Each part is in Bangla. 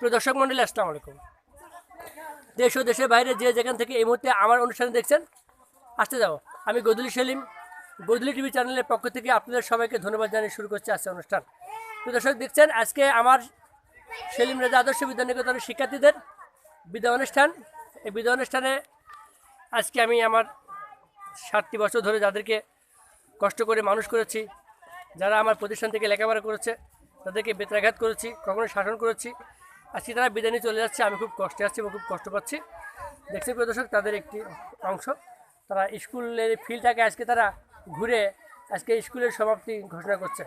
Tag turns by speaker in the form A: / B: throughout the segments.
A: প্রিয় দর্শক মন্ডলী, আসসালামু আলাইকুম। দেশ ও দেশের বাইরে যে যেখান থেকে এই মুহূর্তে আমার অনুষ্ঠানে দেখছেন, আসতে যাও আমি গদুলি সেলিম, গদুলি টিভি চ্যানেলের পক্ষ থেকে আপনাদের সবাইকে ধন্যবাদ জানিয়ে শুরু করছি আজকে অনুষ্ঠান। দর্শক দেখছেন, আজকে আমার সেলিম রাজা আদর্শ বিদ্যানিকেতনের শিক্ষার্থীদের বিদায় অনুষ্ঠান। এই বিদায় অনুষ্ঠানে আজকে আমি আমার সাতটি বছর ধরে যাদেরকে কষ্ট করে মানুষ করেছি, যারা আমার প্রতিষ্ঠান থেকে লেখাপড়া করেছে, তাদেরকে বেত্রাঘাত করেছি, কখনো শাসন করেছি, আজকে তারা বিদায় নিয়ে চলে যাচ্ছে। আমি খুব কষ্টে আছি এবং খুব কষ্ট পাচ্ছি। দেখছি প্রদর্শক, তাদের একটি অংশ। তারা স্কুলের ফিল্ডটাকে আজকে তারা ঘুরে আজকে স্কুলের সমাপ্তি ঘোষণা করছে।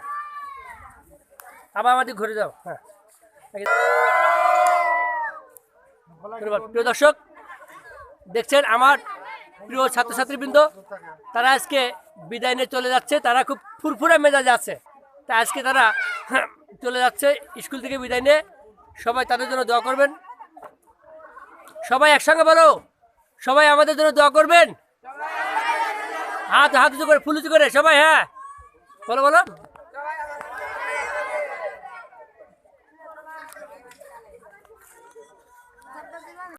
A: আবার আমাদের ঘুরে যাও হ্যাঁ। প্রিয় দর্শক, দেখছেন আমার প্রিয় ছাত্রছাত্রীবৃন্দ, তারা আজকে বিদায় নিয়ে চলে যাচ্ছে, তারা খুব ফুরফুরে মেজাজে আছে। তা আজকে তারা চলে যাচ্ছে স্কুল থেকে বিদায় নিয়ে। সবাই তাদের জন্য দোয়া করবেন। সবাই একসঙ্গে বলো, সবাই আমাদের জন্য দোয়া করবেন। হাত হাত উঁচু করে, ফুল করে, সবাই হ্যাঁ। বলো বলো।